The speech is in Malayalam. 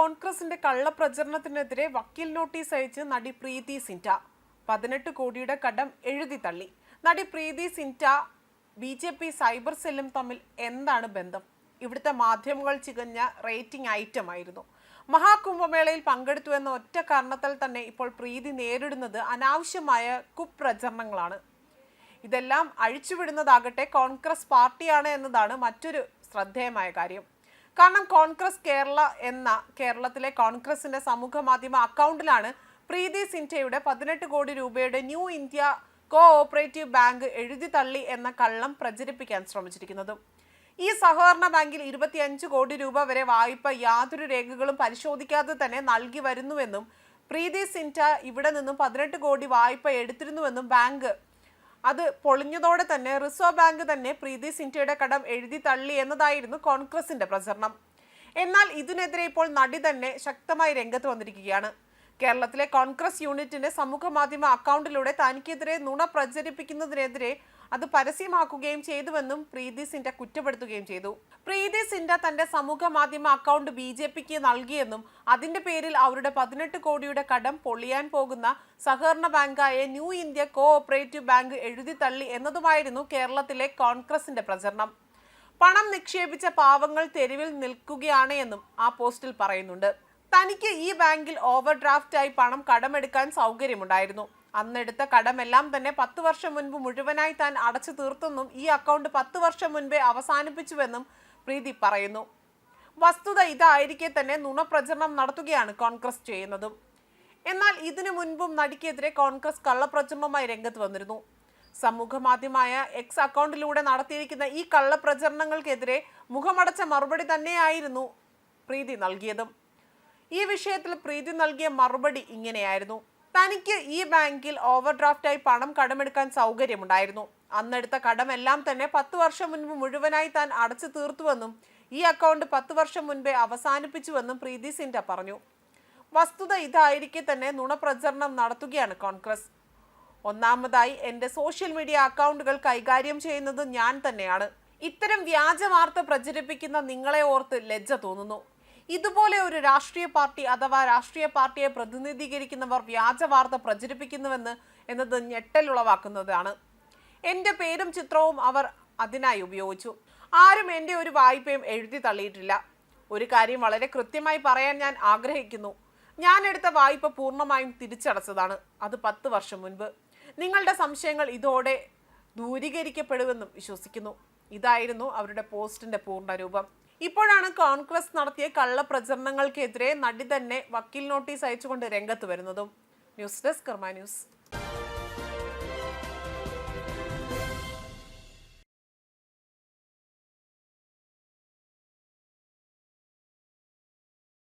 കോൺഗ്രസിന്റെ കള്ളപ്രചരണത്തിനെതിരെ വക്കീൽ നോട്ടീസ് അയച്ച് നടി പ്രീതി സിന്റ. പതിനെട്ട് കോടിയുടെ കടം എഴുതി തള്ളി. നടി Preity Zinta B J P cyber സെല്ലും തമ്മിൽ എന്താണ് ബന്ധം? ഇവിടുത്തെ മാധ്യമങ്ങൾ ചികഞ്ഞ റേറ്റിംഗ് ഐറ്റം ആയിരുന്നു. മഹാകുംഭമേളയിൽ പങ്കെടുത്തു എന്ന ഒറ്റ കാരണത്താൽ തന്നെ ഇപ്പോൾ പ്രീതി നേരിടുന്നത് അനാവശ്യമായ കുപ്രചരണങ്ങളാണ്. ഇതെല്ലാം അഴിച്ചുവിടുന്നതാകട്ടെ കോൺഗ്രസ് പാർട്ടിയാണ് എന്നതാണ് മറ്റൊരു ശ്രദ്ധേയമായ കാര്യം. കാരണം കോൺഗ്രസ് കേരള എന്ന കേരളത്തിലെ കോൺഗ്രസിന്റെ സമൂഹ മാധ്യമ അക്കൗണ്ടിലാണ് പ്രീതി സിൻഹയുടെ പതിനെട്ട് കോടി രൂപയുടെ new India co operative bank എഴുതി തള്ളി എന്ന കള്ളം പ്രചരിപ്പിക്കാൻ ശ്രമിച്ചിരിക്കുന്നത്. ഈ സഹകരണ ബാങ്കിൽ ഇരുപത്തിയഞ്ച് കോടി രൂപ വരെ വായ്പ യാതൊരു രേഖകളും പരിശോധിക്കാതെ തന്നെ നൽകി വരുന്നുവെന്നും പ്രീതി സിന്റ ഇവിടെ നിന്നും പതിനെട്ട് കോടി വായ്പ എടുത്തിരുന്നുവെന്നും ബാങ്ക് അത് പൊളിഞ്ഞതോടെ തന്നെ റിസർവ് ബാങ്ക് തന്നെ പ്രീതി സിന്റയുടെ കടം എഴുതി തള്ളി എന്നതായിരുന്നു കോൺഗ്രസിന്റെ പ്രചരണം. എന്നാൽ ഇതിനെതിരെ ഇപ്പോൾ നടി തന്നെ ശക്തമായി രംഗത്ത് വന്നിരിക്കുകയാണ്. കേരളത്തിലെ കോൺഗ്രസ് യൂണിറ്റിന്റെ സമൂഹ മാധ്യമ അക്കൗണ്ടിലൂടെ തനിക്കെതിരെ നുണ പ്രചരിപ്പിക്കുന്നതിനെതിരെ അത് പരസ്യമാക്കുകയും ചെയ്തുവെന്നും പ്രീതി സിൻഡ കുറ്റപ്പെടുത്തുകയും ചെയ്തു. പ്രീതി സിൻഡ തന്റെ സമൂഹ മാധ്യമ അക്കൗണ്ട് ബി ജെ പിക്ക് നൽകിയെന്നും അതിന്റെ പേരിൽ അവരുടെ പതിനെട്ട് കോടിയുടെ കടം പൊളിയാൻ പോകുന്ന സഹകരണ ബാങ്കായ new India co operative bank എഴുതി തള്ളി എന്നതുമായിരുന്നു കേരളത്തിലെ കോൺഗ്രസിന്റെ പ്രചരണം. പണം നിക്ഷേപിച്ച പാവങ്ങൾ തെരുവിൽ നിൽക്കുകയാണ് എന്നും ആ പോസ്റ്റിൽ പറയുന്നുണ്ട്. തനിക്ക് ഈ ബാങ്കിൽ ഓവർ ഡ്രാഫ്റ്റായി പണം കടമെടുക്കാൻ സൗകര്യമുണ്ടായിരുന്നു. അന്നെടുത്ത കടമെല്ലാം തന്നെ പത്ത് വർഷം മുൻപ് മുഴുവനായി താൻ അടച്ചു തീർത്തെന്നും ഈ അക്കൗണ്ട് പത്ത് വർഷം മുൻപേ അവസാനിപ്പിച്ചുവെന്നും പ്രീതി പറയുന്നു. വസ്തുത ഇതായിരിക്കെ തന്നെ നുണപ്രചരണം നടത്തുകയാണ് കോൺഗ്രസ് ചെയ്യുന്നതും. എന്നാൽ ഇതിനു മുൻപും നടിക്കെതിരെ കോൺഗ്രസ് കള്ളപ്രചരണവുമായി രംഗത്ത് വന്നിരുന്നു. സമൂഹ മാധ്യമമായ എക്സ് അക്കൗണ്ടിലൂടെ നടത്തിയിരിക്കുന്ന ഈ കള്ളപ്രചരണങ്ങൾക്കെതിരെ മുഖമടച്ച മറുപടി തന്നെയായിരുന്നു പ്രീതി നൽകിയതും. ഈ വിഷയത്തിൽ പ്രീതി നൽകിയ മറുപടി ഇങ്ങനെയായിരുന്നു. തനിക്ക് ഈ ബാങ്കിൽ ഓവർ ഡ്രാഫ്റ്റായി പണം കടമെടുക്കാൻ സൗകര്യമുണ്ടായിരുന്നു. അന്നെടുത്ത കടമെല്ലാം തന്നെ പത്ത് വർഷം മുൻപ് മുഴുവനായി താൻ അടച്ചു തീർത്തുവെന്നും ഈ അക്കൗണ്ട് പത്ത് വർഷം മുൻപേ അവസാനിപ്പിച്ചുവെന്നും പ്രീതി സിൻഡ പറഞ്ഞു. വസ്തുത ഇതായിരിക്കെ തന്നെ നുണപ്രചരണം നടത്തുകയാണ് കോൺഗ്രസ്. ഒന്നാമതായി എന്റെ സോഷ്യൽ മീഡിയ അക്കൗണ്ടുകൾ കൈകാര്യം ചെയ്യുന്നത് ഞാൻ തന്നെയാണ്. ഇത്തരം വ്യാജ വാർത്ത പ്രചരിപ്പിക്കുന്ന നിങ്ങളെ ഓർത്ത് ലജ്ജ തോന്നുന്നു. ഇതുപോലെ ഒരു രാഷ്ട്രീയ പാർട്ടി അഥവാ രാഷ്ട്രീയ പാർട്ടിയെ പ്രതിനിധീകരിക്കുന്നവർ വ്യാജ വാർത്ത പ്രചരിപ്പിക്കുന്നുവെന്ന് എന്നത് ഞെട്ടലുളവാക്കുന്നതാണ് എന്റെ പേരും ചിത്രവും അവർ അതിനായി ഉപയോഗിച്ചു. ആരും എന്റെ ഒരു വായ്പയും എഴുതി തള്ളിയിട്ടില്ല. ഒരു കാര്യം വളരെ കൃത്യമായി പറയാൻ ഞാൻ ആഗ്രഹിക്കുന്നു. ഞാൻ എടുത്ത വായ്പ പൂർണമായും തിരിച്ചടച്ചതാണ്. അത് പത്ത് വർഷം മുൻപ്. നിങ്ങളുടെ സംശയങ്ങൾ ഇതോടെ ദൂരീകരിക്കപ്പെടുമെന്നും വിശ്വസിക്കുന്നു. ഇതായിരുന്നു അവരുടെ പോസ്റ്റിന്റെ പൂർണരൂപം ഇപ്പോഴാണ് കോൺഗ്രസ് നടത്തിയ കള്ളപ്രചരണങ്ങൾക്കെതിരെ നടി തന്നെ വക്കീൽ നോട്ടീസ് അയച്ചുകൊണ്ട് രംഗത്ത് വരുന്നതും. News desk Karma news.